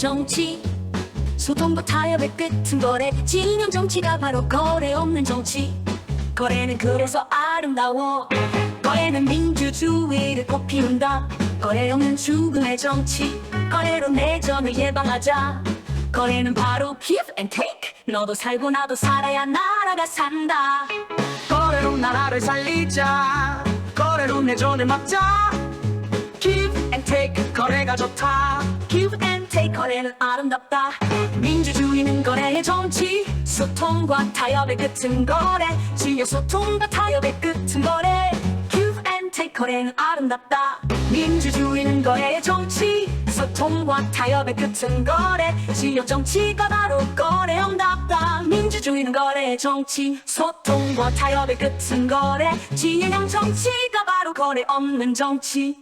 정치. 소통과 타협의 끝은 거래. 진영 정치가 바로 거래 없는 정치. 거래는 그래서 아름다워. 거래는 민주주의를 꽃피운다. 거래 없는 죽음의 정치. 거래로 내전을 예방하자. 거래는 바로 give and take. 너도 살고 나도 살아야 나라가 산다. 거래로 나라를 살리자. 거래로 내전을 막자. Give and take. 거래가 좋다 거래는 아름답다. 민주주의는 거래의 정치 소통과 타협의 끝은 거래. 지역 소통과 타협의 끝은 거래. Give and take 거래는 아름답다. 민주주의는 거래의 정치 소통과 타협의 끝은 거래. 지역 정치가 바로 거래형답다. 민주주의는 거래의 정치 소통과 타협의 끝은 거래. 지역 정치가 바로 거래 없는 정치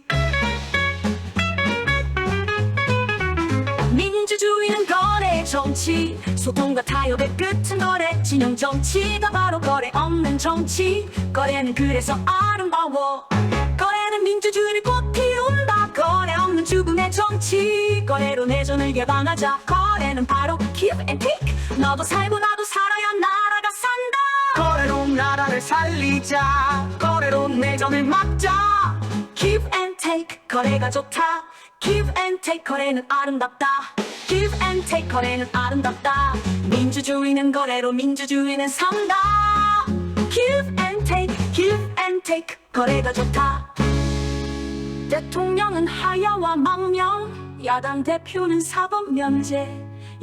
민주주의는 거래의 정치. 소통과 타협의 끝은 거래. 진영 정치가 바로 거래 없는 정치. 거래는 그래서 아름다워. 거래는 민주주의를 꽃 피운다. 거래 없는 죽음의 정치. 거래로 내전을 예방하자. 거래는 바로 give and take. 너도 살고 나도 살아야 나라가 산다. 거래로 나라를 살리자. 거래로 내전을 막자. Give and take. 거래가 좋다. Give and take. 거래는 아름답다 give and take 거래는 아름답다. 민주주의는 거래로 민주주의는 산다. Give and take give and take 거래가 좋다. 대통령은 하야와 망명 야당 대표는 사법 면제.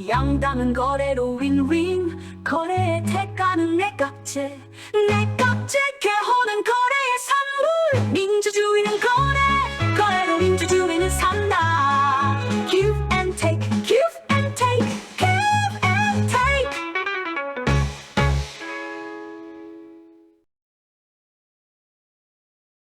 양당은 거래로 윈윈 거래의 대가는 내 깍제 내 깍제 개